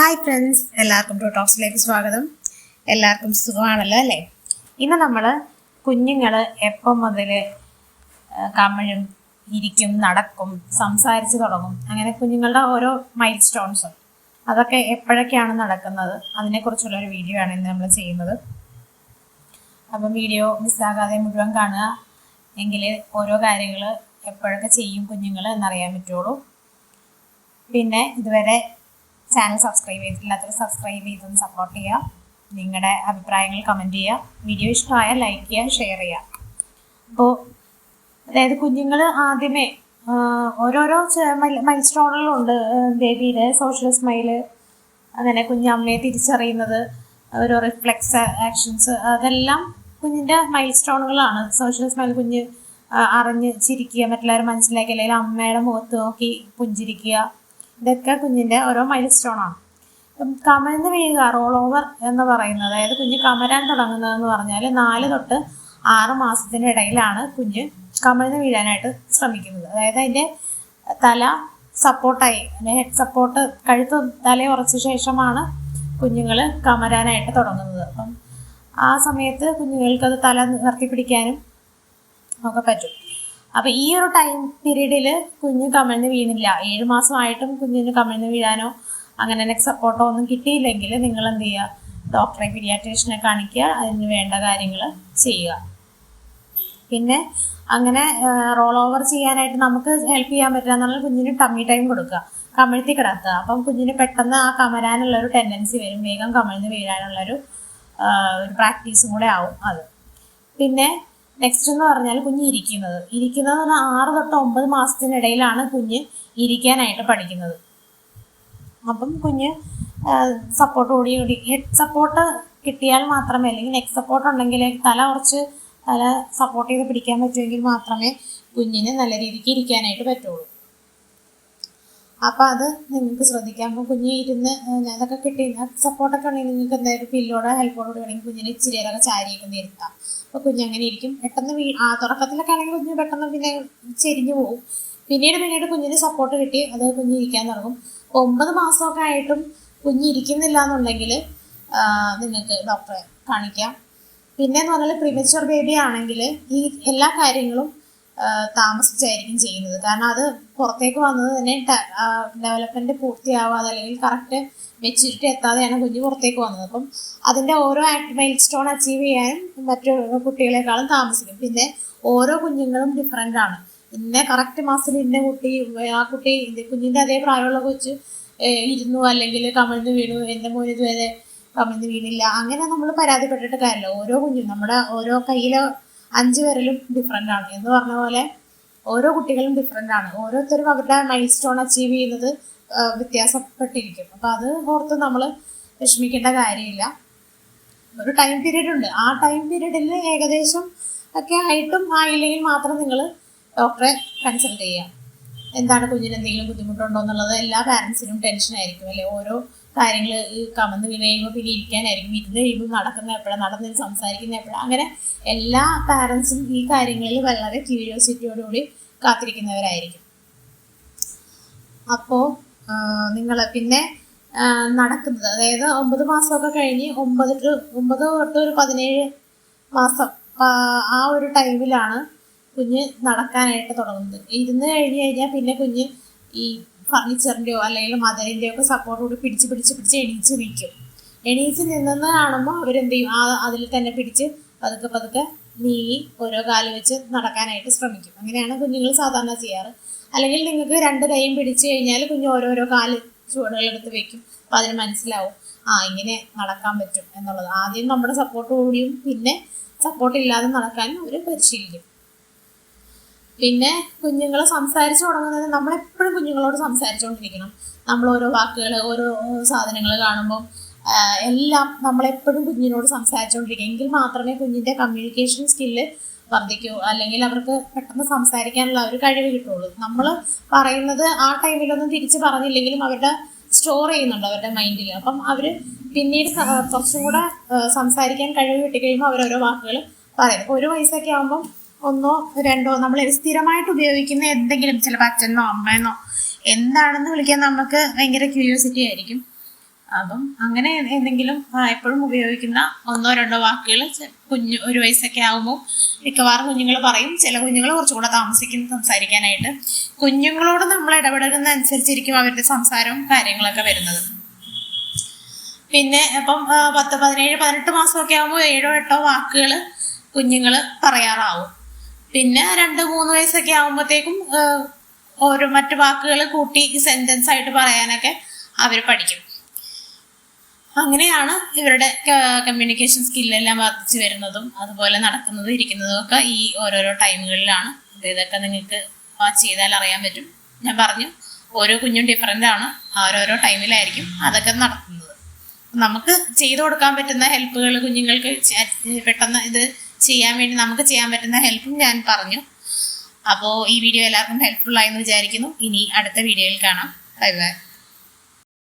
Hi friends എല്ലാവർക്കും to ടോക്സിലേക്ക് സ്വാഗതം. എല്ലാവർക്കും സുഖമാണല്ലോ അല്ലേ? ഇന്ന് നമ്മൾ കുഞ്ഞുങ്ങൾ എപ്പം മുതൽ കമിഴും ഇരിക്കും നടക്കും സംസാരിച്ച് തുടങ്ങും അങ്ങനെ കുഞ്ഞുങ്ങളുടെ ഓരോ മൈൽ സ്റ്റോൺസും അതൊക്കെ എപ്പോഴൊക്കെയാണ് നടക്കുന്നത് അതിനെക്കുറിച്ചുള്ള ഒരു വീഡിയോ ആണ് ഇന്ന് നമ്മൾ ചെയ്യുന്നത്. അപ്പം വീഡിയോ മിസ്സാകാതെ മുഴുവൻ കാണുക. എങ്കിൽ ഓരോ കാര്യങ്ങൾ എപ്പോഴൊക്കെ ചെയ്യും കുഞ്ഞുങ്ങൾ എന്നറിയാൻ പറ്റുള്ളൂ. പിന്നെ ഇതുവരെ ചാനൽ സബ്സ്ക്രൈബ് ചെയ്തിട്ടില്ലാത്തവർ സബ്സ്ക്രൈബ് ചെയ്തൊന്ന് സപ്പോർട്ട് ചെയ്യുക. നിങ്ങളുടെ അഭിപ്രായങ്ങൾ കമന്റ് ചെയ്യുക. വീഡിയോ ഇഷ്ടമായാൽ ലൈക്ക് ചെയ്യുക ഷെയർ ചെയ്യുക. അപ്പോൾ അതായത് കുഞ്ഞുങ്ങൾ ആദ്യമേ ഓരോരോ മൈൽ സ്റ്റോണുകളുണ്ട് ബേബിയുടെ സോഷ്യൽ സ്മൈൽ അങ്ങനെ കുഞ്ഞമ്മയെ തിരിച്ചറിയുന്നത് ഓരോ റിഫ്ലെക്സ് ആക്ഷൻസ് അതെല്ലാം കുഞ്ഞിന്റെ മൈൽ സ്റ്റോണുകളാണ് സോഷ്യൽ സ്മൈൽ കുഞ്ഞ് അറിഞ്ഞ് ചിരിക്കുക മറ്റുള്ളവർ മനസ്സിലാക്കി അല്ലെങ്കിൽ അമ്മയുടെ മുഖത്ത് നോക്കി പുഞ്ചിരിക്കുക ഇതൊക്കെ കുഞ്ഞിന്റെ ഓരോ മൈൽ സ്റ്റോണാണ് കമഴ്ന്ന് വീഴുക റോൾ ഓവർ എന്ന് പറയുന്നത്. അതായത് കുഞ്ഞ് കമരാൻ തുടങ്ങുന്നതെന്ന് പറഞ്ഞാൽ നാല് തൊട്ട് ആറ് മാസത്തിന്റെ ഇടയിലാണ് കുഞ്ഞ് കമഴ്ന്ന് വീഴാനായിട്ട് ശ്രമിക്കുന്നത്. അതായത് അതിന്റെ തല സപ്പോർട്ടായി ഹെഡ് സപ്പോർട്ട് കഴുത്ത് തല ഉറച്ച ശേഷമാണ് കുഞ്ഞുങ്ങൾ കമരാനായിട്ട് തുടങ്ങുന്നത്. അപ്പം ആ സമയത്ത് കുഞ്ഞുങ്ങൾക്ക് അത് തല നിർത്തി പിടിക്കാനും ഒക്കെ പറ്റും. അപ്പം ഈ ഒരു ടൈം പീരീഡിൽ കുഞ്ഞ് കമിഴ്ന്ന് വീണില്ല. ഏഴ് മാസമായിട്ടും കുഞ്ഞിന് കമിഴ്ന്ന് വീഴാനോ അങ്ങനെ നെക്ക് സപ്പോർട്ടോ ഒന്നും കിട്ടിയില്ലെങ്കിൽ നിങ്ങൾ എന്ത് ചെയ്യുക? ഡോക്ടറെ പീഡിയാട്രീഷനെ കാണിക്കുക അതിന് വേണ്ട കാര്യങ്ങൾ ചെയ്യുക. പിന്നെ അങ്ങനെ റോൾ ഓവർ ചെയ്യാനായിട്ട് നമുക്ക് ഹെൽപ്പ് ചെയ്യാൻ പറ്റുക എന്നുള്ള കുഞ്ഞിന് ടമ്മി ടൈം കൊടുക്കുക. കമിഴ്ത്തി കിടത്തുക അപ്പം കുഞ്ഞിന് പെട്ടെന്ന് ആ കമരാനുള്ള ഒരു ടെൻഡൻസി വരും. വേഗം കമിഴ്ന്ന് വീഴാനുള്ളൊരു പ്രാക്ടീസും കൂടെ ആവും അത്. പിന്നെ നെക്സ്റ്റ് എന്ന് പറഞ്ഞാൽ കുഞ്ഞ് ഇരിക്കുന്നത്. ഇരിക്കുന്നത് പറഞ്ഞാൽ ആറ് തൊട്ട് ഒമ്പത് മാസത്തിനിടയിലാണ് കുഞ്ഞ് ഇരിക്കാനായിട്ട് പഠിക്കുന്നത്. അപ്പം കുഞ്ഞ് സപ്പോർട്ട് കൂടി കൂടി ഹെഡ് സപ്പോർട്ട് കിട്ടിയാൽ മാത്രമേ അല്ലെങ്കിൽ നെക്ക് സപ്പോർട്ട് ഉണ്ടെങ്കിൽ തല കുറച്ച് തല സപ്പോർട്ട് ചെയ്ത് പിടിക്കാൻ പറ്റുമെങ്കിൽ മാത്രമേ കുഞ്ഞിന് നല്ല രീതിക്ക് ഇരിക്കാനായിട്ട് പറ്റുള്ളൂ. അപ്പം അത് നിങ്ങൾക്ക് ശ്രദ്ധിക്കാം. അപ്പം കുഞ്ഞ് ഇരുന്ന് അതൊക്കെ കിട്ടി. സപ്പോർട്ടൊക്കെ ഉണ്ടെങ്കിൽ നിങ്ങൾക്ക് എന്തായാലും പില്ലോടെ ഹെൽപ്പോടെ വേണമെങ്കിൽ കുഞ്ഞിനെ ഇച്ചിരി അതൊക്കെ ചാരിയൊക്കെ നിർത്താം. അപ്പോൾ കുഞ്ഞ് അങ്ങനെ ഇരിക്കും പെട്ടെന്ന് വീ ആ തുടക്കത്തിലൊക്കെ ആണെങ്കിൽ കുഞ്ഞ് പെട്ടെന്ന് പിന്നെ ചെരിഞ്ഞു പോകും. പിന്നീട് പിന്നീട് കുഞ്ഞിന് സപ്പോർട്ട് കിട്ടി. അത് കുഞ്ഞ് ഇരിക്കാൻ തുടങ്ങും. ഒമ്പത് മാസമൊക്കെ ആയിട്ടും കുഞ്ഞ് ഇരിക്കുന്നില്ല എന്നുണ്ടെങ്കിൽ നിങ്ങൾക്ക് ഡോക്ടറെ കാണിക്കാം. പിന്നെ എന്ന് പറഞ്ഞാൽ പ്രിമച്വർ ബേബി ആണെങ്കിൽ ഈ എല്ലാ കാര്യങ്ങളും താമസിച്ചായിരിക്കും ചെയ്യുന്നത്. കാരണം അത് പുറത്തേക്ക് വന്നത് തന്നെ ഡെവലപ്മെന്റ് പൂർത്തിയാവാതെ അല്ലെങ്കിൽ കറക്റ്റ് മെച്യൂരിറ്റി എത്താതെയാണ് കുഞ്ഞ് പുറത്തേക്ക് വന്നത്. അപ്പം അതിന്റെ ഓരോ മൈൽ സ്റ്റോൺ അച്ചീവ് ചെയ്യാനും മറ്റു കുട്ടികളെക്കാളും താമസിക്കും. പിന്നെ ഓരോ കുഞ്ഞുങ്ങളും ഡിഫറെന്റ് ആണ്. ഇന്ന കറക്റ്റ് മാസത്തിൽ ഇന്ന കുട്ടി ആ കുട്ടി കുഞ്ഞിന്റെ അതേ പ്രായമുള്ള കൊച്ച് ഇരുന്നു അല്ലെങ്കിൽ കമിഴ്ന്ന് വീണു എന്റെ മോന് ഇതുവരെ കമിഴ്ന്ന് വീണില്ല. അങ്ങനെ നമ്മൾ പരാതിപ്പെട്ടിട്ട് കാര്യമില്ല. ഓരോ കുഞ്ഞും നമ്മുടെ ഓരോ കയ്യിലെ അഞ്ച് വിരലും ഡിഫറെന്റ് ആണ്. എന്ന് പറഞ്ഞ പോലെ ഓരോ കുട്ടികളും ഡിഫറെന്റ് ആണ്. ഓരോരുത്തരും അവരുടെ മൈൽ സ്റ്റോൺ അച്ചീവ് ചെയ്യുന്നത് വ്യത്യാസപ്പെട്ടിരിക്കും. അപ്പോൾ അത് ഓർത്ത് നമ്മൾ വിഷമിക്കേണ്ട കാര്യമില്ല. ഒരു ടൈം പീരീഡ് ഉണ്ട്. ആ ടൈം പീരീഡിൽ ഏകദേശം ഒക്കെ ആയിട്ടും ആയില്ലെങ്കിൽ മാത്രം നിങ്ങൾ ഡോക്ടറെ കൺസൾട്ട് ചെയ്യുക എന്താണ് കുഞ്ഞിന് എന്തെങ്കിലും ബുദ്ധിമുട്ടുണ്ടോ എന്നുള്ളത് എല്ലാ പാരൻസിനും ടെൻഷൻ ആയിരിക്കും അല്ലെ? ഓരോ കാര്യങ്ങൾ കമന്ന് വീണ് കഴിയുമ്പോൾ പിന്നെ ഇരിക്കാനായിരിക്കും. ഇരുന്ന് കഴിയുമ്പോൾ നടക്കുന്ന എപ്പോഴാണ് നടന്ന് സംസാരിക്കുന്ന എപ്പോഴാണ് അങ്ങനെ എല്ലാ പാരൻസും ഈ കാര്യങ്ങളിൽ വളരെ ക്യൂരിയോസിറ്റിയോടുകൂടി കാത്തിരിക്കുന്നവരായിരിക്കും. അപ്പോൾ നിങ്ങൾ പിന്നെ നടക്കുന്നത് അതായത് ഒമ്പത് മാസമൊക്കെ കഴിഞ്ഞ് ഒമ്പത് ടു ഒമ്പത് തൊട്ട് ഒരു പതിനേഴ് മാസം ആ ഒരു ടൈമിലാണ് കുഞ്ഞ് നടക്കാനായിട്ട് തുടങ്ങുന്നത്. ഇരുന്ന് കഴിഞ്ഞ് കഴിഞ്ഞാൽ പിന്നെ കുഞ്ഞ് ഈ ഫർണിച്ചറിന്റെയോ അല്ലെങ്കിൽ മദറിന്റെയോ ഒക്കെ സപ്പോർട്ട് കൂടി പിടിച്ച് പിടിച്ച് പിടിച്ച് എണീച്ച് നിൽക്കും. എണീച്ച് നിന്നെന്ന് കാണുമ്പോൾ അവരെന്ത് ചെയ്യും ആ അതിൽ തന്നെ പിടിച്ച് പതുക്കെ പതുക്കെ നീങ്ങി ഓരോ കാൽ വെച്ച് നടക്കാനായിട്ട് ശ്രമിക്കും. അങ്ങനെയാണ് കുഞ്ഞുങ്ങൾ സാധാരണ ചെയ്യാറ്. അല്ലെങ്കിൽ നിങ്ങൾക്ക് രണ്ട് കൈയും പിടിച്ചു കഴിഞ്ഞാൽ കുഞ്ഞ് ഓരോരോ കാൽ ചുവടുകളെടുത്ത് വെക്കും. അപ്പം അതിന് മനസ്സിലാവും ആ ഇങ്ങനെ നടക്കാൻ പറ്റും എന്നുള്ളത്. ആദ്യം നമ്മുടെ സപ്പോർട്ട് കൂടിയും പിന്നെ സപ്പോർട്ട് ഇല്ലാതെ നടക്കാനും അവർ പരിശീലിക്കും. പിന്നെ കുഞ്ഞുങ്ങൾ സംസാരിച്ചു തുടങ്ങുന്നത് നമ്മളെപ്പോഴും കുഞ്ഞുങ്ങളോട് സംസാരിച്ചുകൊണ്ടിരിക്കണം നമ്മൾ ഓരോ വാക്കുകൾ ഓരോ സാധനങ്ങൾ കാണുമ്പോൾ എല്ലാം നമ്മളെപ്പോഴും കുഞ്ഞിനോട് സംസാരിച്ചുകൊണ്ടിരിക്കുക എങ്കിൽ മാത്രമേ കുഞ്ഞിന്റെ കമ്മ്യൂണിക്കേഷൻ സ്കില്ല് വർദ്ധിക്കൂ. അല്ലെങ്കിൽ അവർക്ക് പെട്ടെന്ന് സംസാരിക്കാനുള്ള ഒരു കഴിവ് കിട്ടുള്ളൂ. നമ്മൾ പറയുന്നത് ആ ടൈമിലൊന്നും തിരിച്ച് പറഞ്ഞില്ലെങ്കിലും അവരുടെ സ്റ്റോർ ചെയ്യുന്നുണ്ട് അവരുടെ മൈൻഡിൽ അപ്പം അവർ പിന്നീട് കുറച്ചും കൂടെ സംസാരിക്കാൻ കഴിവ് കിട്ടിക്കഴിയുമ്പോൾ അവരോരോ വാക്കുകൾ പറയും. ഒരു വയസ്സൊക്കെ ആകുമ്പം ഒന്നോ രണ്ടോ നമ്മൾ സ്ഥിരമായിട്ട് ഉപയോഗിക്കുന്ന എന്തെങ്കിലും ചിലപ്പോൾ അച്ഛനോ അമ്മയെന്നോ എന്താണെന്ന് വിളിക്കാൻ നമുക്ക് ഭയങ്കര ക്യൂരിയോസിറ്റി ആയിരിക്കും. അപ്പം അങ്ങനെ എന്തെങ്കിലും എപ്പോഴും ഉപയോഗിക്കുന്ന ഒന്നോ രണ്ടോ വാക്കുകൾ കുഞ്ഞു ഒരു വയസ്സൊക്കെ ആകുമ്പോൾ മിക്കവാറും കുഞ്ഞുങ്ങൾ പറയും. ചില കുഞ്ഞുങ്ങൾ കുറച്ചുകൂടെ താമസിക്കും സംസാരിക്കാനായിട്ട്. കുഞ്ഞുങ്ങളോട് നമ്മൾ ഇടപെടുന്ന അനുസരിച്ചിരിക്കും അവരുടെ സംസാരവും കാര്യങ്ങളൊക്കെ വരുന്നത്. പിന്നെ ഇപ്പം ആ, പത്ത് പതിനേഴ് പതിനെട്ട് മാസമൊക്കെ ആകുമ്പോൾ ഏഴോ എട്ടോ വാക്കുകൾ കുഞ്ഞുങ്ങൾ പറയാറാവും. പിന്നെ രണ്ട് മൂന്ന് വയസ്സൊക്കെ ആകുമ്പോഴത്തേക്കും ഓരോ മറ്റു വാക്കുകൾ കൂട്ടി സെന്റൻസ് ആയിട്ട് പറയാനൊക്കെ അവർ പഠിക്കും. അങ്ങനെയാണ് ഇവരുടെ കമ്മ്യൂണിക്കേഷൻ സ്കില്ലെല്ലാം വർദ്ധിച്ചു വരുന്നതും അതുപോലെ നടക്കുന്നതും ഇരിക്കുന്നതും ഒക്കെ ഈ ഓരോരോ ടൈമുകളിലാണ് അത് ഇതൊക്കെ നിങ്ങൾക്ക് വാച്ച് ചെയ്താൽ അറിയാൻ പറ്റും. ഞാൻ പറഞ്ഞു ഓരോ കുഞ്ഞും ഡിഫറെന്റ് ആണ്. ഓരോരോ ടൈമിലായിരിക്കും അതൊക്കെ നടക്കുന്നത് നമുക്ക് ചെയ്തു കൊടുക്കാൻ പറ്റുന്ന ഹെൽപ്പുകൾ കുഞ്ഞുങ്ങൾക്ക് പെട്ടെന്ന് ഇത് ചെയ്യാൻ വേണ്ടി നമുക്ക് ചെയ്യാൻ പറ്റുന്ന ഹെൽപ്പും ഞാൻ പറഞ്ഞു. അപ്പോൾ ഈ വീഡിയോ എല്ലാവർക്കും ഹെൽപ്ഫുൾ ആയെന്ന് വിചാരിക്കുന്നു. ഇനി അടുത്ത വീഡിയോയിൽ കാണാം. Bye bye